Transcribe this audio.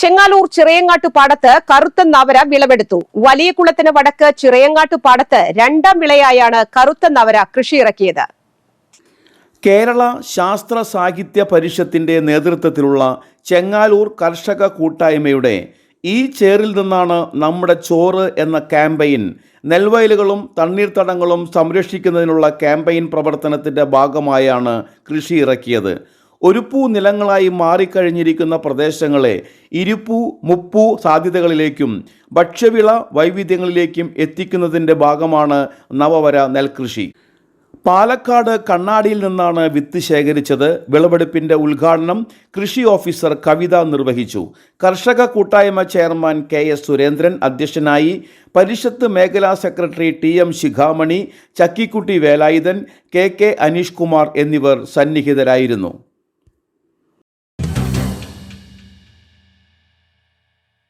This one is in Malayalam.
ചെങ്ങാലൂർ ചിറയങ്ങാട്ടു പാടത്ത് കറുത്ത നവര വിളവെടുത്തു. വലിയ കുളത്തിന് വടക്ക് ചിറയങ്ങാട്ടു പാടത്ത് രണ്ടാം വിളയായാണ് കറുത്ത നവര കൃഷിയിറക്കിയത് കേരള ശാസ്ത്ര സാഹിത്യ പരിഷത്തിന്റെ നേതൃത്വത്തിലുള്ള ചെങ്ങാലൂർ കർഷക കൂട്ടായ്മയുടെ ഈ ചേറിൽ നിന്നാണ് നമ്മുടെ ചോറ് എന്ന ക്യാമ്പയിൻ നെൽവയലുകളും തണ്ണീർത്തടങ്ങളും സംരക്ഷിക്കുന്നതിനുള്ള ക്യാമ്പയിൻ പ്രവർത്തനത്തിന്റെ ഭാഗമായാണ് കൃഷി ഇറക്കിയത്. ഒരുപ്പൂ നിലങ്ങളായി മാറിക്കഴിഞ്ഞിരിക്കുന്ന പ്രദേശങ്ങളെ ഇരുപ്പൂ മുപ്പൂ സാധ്യതകളിലേക്കും ഭക്ഷ്യവിള വൈവിധ്യങ്ങളിലേക്കും എത്തിക്കുന്നതിന്റെ ഭാഗമാണ് നവവര നെൽകൃഷി. പാലക്കാട് കണ്ണാടിയിൽ നിന്നാണ് വിത്ത് ശേഖരിച്ചത്. വിളവെടുപ്പിന്റെ ഉദ്ഘാടനം കൃഷി ഓഫീസർ കവിത നിർവഹിച്ചു. കർഷക കൂട്ടായ്മ ചെയർമാൻ കെ എസ് സുരേന്ദ്രൻ അധ്യക്ഷനായി പരിഷത്ത് മേഖലാ secretary T M Shikhamani Chakkikutty Velayudhan K K Aneesh Kumar എന്നിവർ സന്നിഹിതരായിരുന്നു.